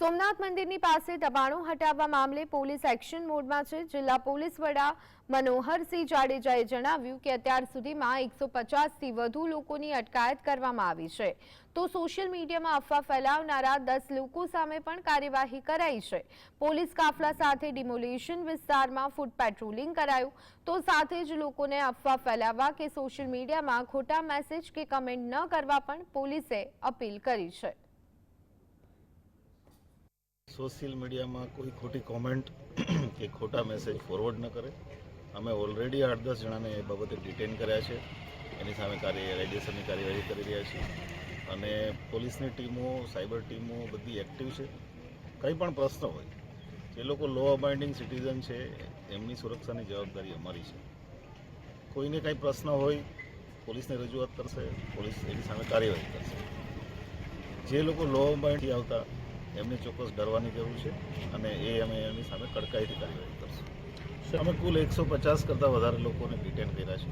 સોમનાથ મંદિરની પાસે દબાણો હટાવવા મામલે પોલીસ એક્શન મોડમાં છે. જિલ્લા પોલીસ વડા મનોહરસિંહ જાડેજાએ જણાવ્યું કે અત્યાર સુધીમાં એકસો પચાસથી વધુ લોકોની અટકાયત કરવામાં આવી છે. તો સોશિયલ મીડિયામાં અફવા ફેલાવનારા દસ લોકો સામે પણ કાર્યવાહી કરાઈ છે. પોલીસ કાફલા સાથે ડિમોલિશન વિસ્તારમાં ફૂટ પેટ્રોલિંગ કરાયું. તો સાથે જ લોકોને અફવા ફેલાવવા કે સોશિયલ મીડિયામાં ખોટા મેસેજ કે કમેન્ટ ન કરવા પણ પોલીસે અપીલ કરી છે. સોશિયલ મીડિયામાં કોઈ ખોટી કોમેન્ટ કે ખોટા મેસેજ ફોરવર્ડ ન કરે. અમે ઓલરેડી આઠ દસ જણાને એ બાબતે ડિટેન કર્યા છે. એની સામે કાર્ય રેડિયેશનની કાર્યવાહી કરી રહ્યા છીએ. અને પોલીસની ટીમો, સાયબર ટીમો બધી એક્ટિવ છે. કંઈ પણ પ્રશ્ન હોય, જે લોકો લો અબાઇન્ડિંગ સિટીઝન છે, એમની સુરક્ષાની જવાબદારી અમારી છે. કોઈને કાંઈ પ્રશ્ન હોય, પોલીસને રજૂઆત કરશે, પોલીસ એની સામે કાર્યવાહી કરશે. જે લોકો લો અબાઇન્ડથી આવતા એમને ચોક્કસ ડરવાની જરૂર છે અને એ અમે એમની સામે કડકાઈથી કાર્યવાહી કરશું. અમે કુલ એકસો પચાસ કરતાં વધારે લોકોને ડિટેન કર્યા છે.